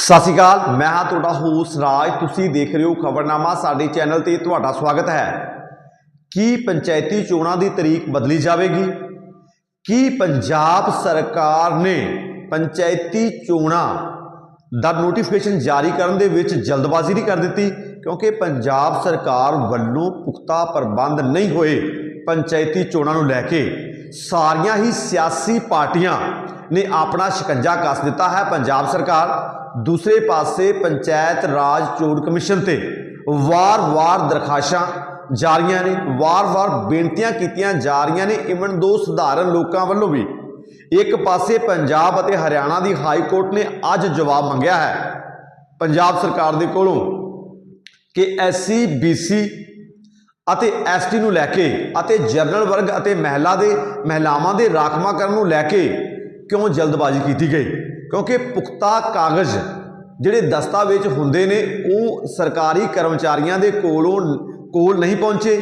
ਸਤਿ ਸ਼੍ਰੀ ਅਕਾਲ, ਮੈਂ ਹਾਂ ਤੁਹਾਡਾ ਹੋਸਟ ਰਾਜ। ਤੁਸੀਂ ਦੇਖ ਰਹੇ ਹੋ ਖਬਰਨਾਮਾ, ਸਾਡੇ ਚੈਨਲ ਤੇ ਤੁਹਾਡਾ ਸਵਾਗਤ ਹੈ। ਕੀ ਪੰਚਾਇਤੀ ਚੋਣਾਂ ਦੀ ਤਰੀਕ ਬਦਲੀ ਜਾਵੇਗੀ? ਕੀ ਪੰਜਾਬ ਸਰਕਾਰ ਨੇ ਪੰਚਾਇਤੀ ਚੋਣਾਂ ਦਾ ਨੋਟੀਫਿਕੇਸ਼ਨ ਜਾਰੀ ਕਰਨ ਦੇ ਵਿੱਚ ਜਲਦਬਾਜ਼ੀ ਨਹੀਂ ਕਰ ਦਿੱਤੀ? ਕਿਉਂਕਿ ਪੰਜਾਬ ਸਰਕਾਰ ਵੱਲੋਂ ਪੁਖਤਾ ਪ੍ਰਬੰਧ ਨਹੀਂ ਹੋਏ ਪੰਚਾਇਤੀ ਚੋਣਾਂ ਨੂੰ ਲੈ ਕੇ। ਸਾਰੀਆਂ ਹੀ ਸਿਆਸੀ ਪਾਰਟੀਆਂ ਨੇ ਆਪਣਾ ਸ਼ਿਕੰਜਾ ਕੱਸ ਦਿੱਤਾ ਹੈ ਪੰਜਾਬ ਸਰਕਾਰ। ਦੂਸਰੇ ਪਾਸੇ ਪੰਚਾਇਤ ਰਾਜ ਚੋਣ ਕਮਿਸ਼ਨ ਤੇ ਵਾਰ-ਵਾਰ ਦਰਖਾਸ਼ਾਂ ਜਾਰੀਆਂ ਨੇ, ਵਾਰ-ਵਾਰ ਬੇਨਤੀਆਂ ਕੀਤੀਆਂ ਜਾ ਰਹੀਆਂ ਨੇ, ਇਵਨ ਦੋ ਸਧਾਰਨ ਲੋਕਾਂ ਵੱਲੋਂ ਵੀ। ਇੱਕ ਪਾਸੇ ਪੰਜਾਬ ਅਤੇ ਹਰਿਆਣਾ ਦੀ ਹਾਈ ਕੋਰਟ ਨੇ ਅੱਜ ਜਵਾਬ ਮੰਗਿਆ ਹੈ। ਪੰਜਾਬ ਸਰਕਾਰ ਦੇ ਕੋਲੋਂ ਕਿ ਐਸਸੀ ਬੀਸੀ ਅਤੇ ਐਸਟੀ ਨੂੰ ਲੈ ਕੇ ਅਤੇ ਜਨਰਲ ਵਰਗ ਅਤੇ ਮਹਿਲਾ ਦੇ, ਮਹਿਲਾਵਾਂ ਦੇ ਰਾਖਵਾਂਕਰਨ ਨੂੰ ਲੈ ਕੇ ਕਿਉਂ ਜਲਦਬਾਜ਼ੀ ਕੀਤੀ ਗਈ? ਕਿਉਂਕਿ ਪੁਖਤਾ ਕਾਗਜ਼ ਜਿਹੜੇ ਦਸਤਾਵੇਜ਼ ਹੁੰਦੇ ਨੇ, ਉਹ ਸਰਕਾਰੀ ਕਰਮਚਾਰੀਆਂ ਦੇ ਕੋਲੋਂ ਕੋਲ ਨਹੀਂ ਪਹੁੰਚੇ।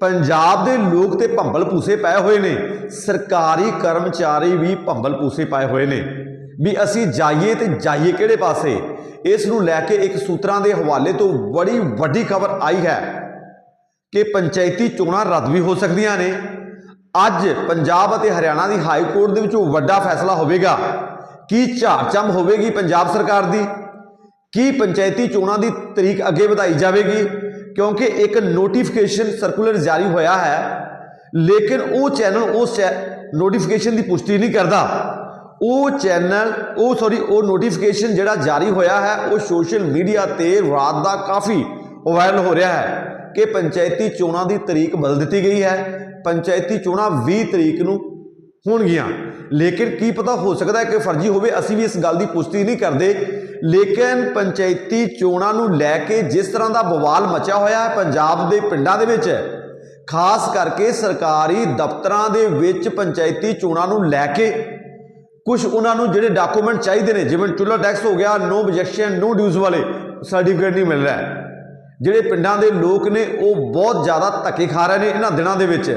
ਪੰਜਾਬ ਦੇ ਲੋਕ ਤੇ ਭੰਬਲ ਪੂਸੇ ਪਏ ਹੋਏ ਨੇ। ਸਰਕਾਰੀ ਕਰਮਚਾਰੀ ਵੀ ਭੰਬਲ ਪੂਸੇ ਪਾਏ ਹੋਏ ਨੇ। ਵੀ ਅਸੀਂ ਜਾਈਏ ਤੇ ਜਾਈਏ ਕਿਹੜੇ ਪਾਸੇ? ਇਸ ਨੂੰ ਲੈ ਕੇ ਇੱਕ ਸੂਤਰਾਂ ਦੇ ਹਵਾਲੇ ਤੋਂ ਬੜੀ ਵੱਡੀ ਖਬਰ ਆਈ ਹੈ ਕਿ ਪੰਚਾਇਤੀ ਚੋਣਾਂ ਰੱਦ ਵੀ ਹੋ ਸਕਦੀਆਂ ਨੇ। ਅੱਜ ਪੰਜਾਬ ਅਤੇ ਹਰਿਆਣਾ ਦੀ ਹਾਈ ਕੋਰਟ ਦੇ ਵਿੱਚ ਉਹ ਵੱਡਾ ਫੈਸਲਾ ਹੋਵੇਗਾ। ਕੀ ਝਾੜਚੰਮ ਹੋਵੇਗੀ ਪੰਜਾਬ ਸਰਕਾਰ ਦੀ? ਕੀ ਪੰਚਾਇਤੀ ਚੋਣਾਂ ਦੀ ਤਰੀਕ ਅੱਗੇ ਵਧਾਈ ਜਾਵੇਗੀ? ਕਿਉਂਕਿ ਇੱਕ ਨੋਟੀਫਿਕੇਸ਼ਨ ਸਰਕੂਲਰ ਜਾਰੀ ਹੋਇਆ ਹੈ, ਲੇਕਿਨ ਉਹ ਚੈਨਲ ਉਸ ਨੋਟੀਫਿਕੇਸ਼ਨ ਦੀ ਪੁਸ਼ਟੀ ਨਹੀਂ ਕਰਦਾ। ਉਹ ਚੈਨਲ ਉਹ ਸੌਰੀ ਉਹ ਨੋਟੀਫਿਕੇਸ਼ਨ ਜਿਹੜਾ ਜਾਰੀ ਹੋਇਆ ਹੈ, ਉਹ ਸੋਸ਼ਲ ਮੀਡੀਆ ਤੇ ਰਾਤ ਦਾ ਕਾਫੀ ਵਾਇਰਲ ਹੋ ਰਿਹਾ ਹੈ। ਕਿ ਪੰਚਾਇਤੀ ਚੋਣਾਂ ਦੀ ਤਰੀਕ ਬਦਲ ਦਿੱਤੀ ਗਈ ਹੈ। ਪੰਚਾਇਤੀ ਚੋਣਾਂ 20 ਤਰੀਕ ਨੂੰ ਹੋਣਗੀਆਂ। ਲੇਕਿਨ ਕੀ ਪਤਾ ਹੋ ਸਕਦਾ ਹੈ ਕਿ ਫਰਜ਼ੀ ਹੋਵੇ, ਅਸੀਂ ਵੀ ਇਸ ਗੱਲ ਦੀ ਪੁਸ਼ਟੀ ਨਹੀਂ ਕਰਦੇ। ਲੇਕਿਨ ਪੰਚਾਇਤੀ ਚੋਣਾਂ ਨੂੰ ਲੈ ਕੇ ਜਿਸ ਤਰ੍ਹਾਂ ਦਾ ਬਵਾਲ ਮਚਿਆ ਹੋਇਆ ਹੈ ਪੰਜਾਬ ਦੇ ਪਿੰਡਾਂ ਦੇ ਵਿੱਚ, ਖਾਸ ਕਰਕੇ ਸਰਕਾਰੀ ਦਫ਼ਤਰਾਂ ਦੇ ਵਿੱਚ ਪੰਚਾਇਤੀ ਚੋਣਾਂ ਨੂੰ ਲੈ ਕੇ ਕੁਝ ਉਹਨਾਂ ਨੂੰ ਜਿਹੜੇ ਡਾਕੂਮੈਂਟ ਚਾਹੀਦੇ ਨੇ, ਜਿਵੇਂ ਚੁੱਲ੍ਹਾ ਟੈਕਸ ਹੋ ਗਿਆ ਨੋ ਆਬਜੈਕਸ਼ਨ ਨੋ ਡਿਊਜ਼ ਵਾਲੇ, ਸਰਟੀਫਿਕੇਟ ਨਹੀਂ ਮਿਲ ਰਿਹਾ। ਜਿਹੜੇ ਪਿੰਡਾਂ ਦੇ ਲੋਕ ਨੇ, ਉਹ ਬਹੁਤ ਜ਼ਿਆਦਾ ਧੱਕੇ ਖਾ ਰਹੇ ਨੇ ਇਹਨਾਂ ਦਿਨਾਂ ਦੇ ਵਿੱਚ।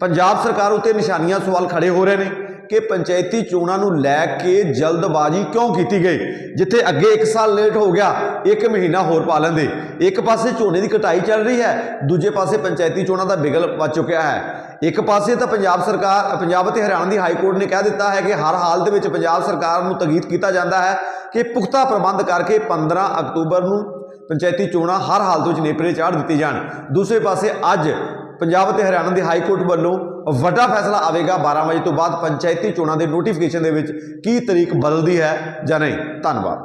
ਪੰਜਾਬ ਸਰਕਾਰ ਉੱਤੇ ਨਿਸ਼ਾਨੀਆਂ ਸਵਾਲ ਖੜੇ ਹੋ ਰਹੇ ਨੇ ਕਿ ਪੰਚਾਇਤੀ ਚੋਣਾਂ ਨੂੰ ਲੈ ਕੇ ਜਲਦਬਾਜ਼ੀ ਕਿਉਂ ਕੀਤੀ ਗਈ? ਜਿੱਥੇ ਅੱਗੇ 1 ਸਾਲ ਲੇਟ ਹੋ ਗਿਆ 1 ਮਹੀਨਾ ਹੋਰ ਪਾ ਲੈਂਦੇ। ਇੱਕ ਪਾਸੇ ਝੋਨੇ ਦੀ ਕਟਾਈ ਚੱਲ ਰਹੀ ਹੈ, ਦੂਜੇ ਪਾਸੇ ਪੰਚਾਇਤੀ ਚੋਣਾਂ ਦਾ ਬਿਗਲ ਵੱਜ ਚੁੱਕਿਆ ਹੈ। ਇੱਕ ਪਾਸੇ ਤਾਂ ਪੰਜਾਬ ਸਰਕਾਰ, ਪੰਜਾਬ ਅਤੇ ਹਰਿਆਣਾ ਦੀ ਹਾਈ ਕੋਰਟ ਨੇ ਕਹਿ ਦਿੱਤਾ ਹੈ ਕਿ ਹਰ ਹਾਲ ਦੇ ਵਿੱਚ ਪੰਜਾਬ ਸਰਕਾਰ ਨੂੰ ਤਗੀਦ ਕੀਤਾ ਜਾਂਦਾ ਹੈ ਕਿ ਪੁਖਤਾ ਪ੍ਰਬੰਧ ਕਰਕੇ 15 ਅਕਤੂਬਰ ਨੂੰ ਪੰਚਾਇਤੀ ਚੋਣਾਂ ਹਰ ਹਾਲਤ ਵਿੱਚ ਨੇਪਰੇ ਚਾੜ ਦਿੱਤੀ ਜਾਣ। ਦੂਸਰੇ ਪਾਸੇ ਅੱਜ ਪੰਜਾਬ ਅਤੇ ਹਰਿਆਣਾ ਦੇ ਹਾਈ ਕੋਰਟ ਵੱਲੋਂ ਵੱਡਾ ਫੈਸਲਾ ਆਵੇਗਾ। 12 ਵਜੇ ਤੋਂ ਬਾਅਦ ਪੰਚਾਇਤੀ ਚੋਣਾਂ ਦੇ ਨੋਟੀਫਿਕੇਸ਼ਨ ਦੇ ਵਿੱਚ ਕੀ ਤਰੀਕ ਬਦਲਦੀ ਹੈ ਜਾਂ ਨਹੀਂ? ਧੰਨਵਾਦ।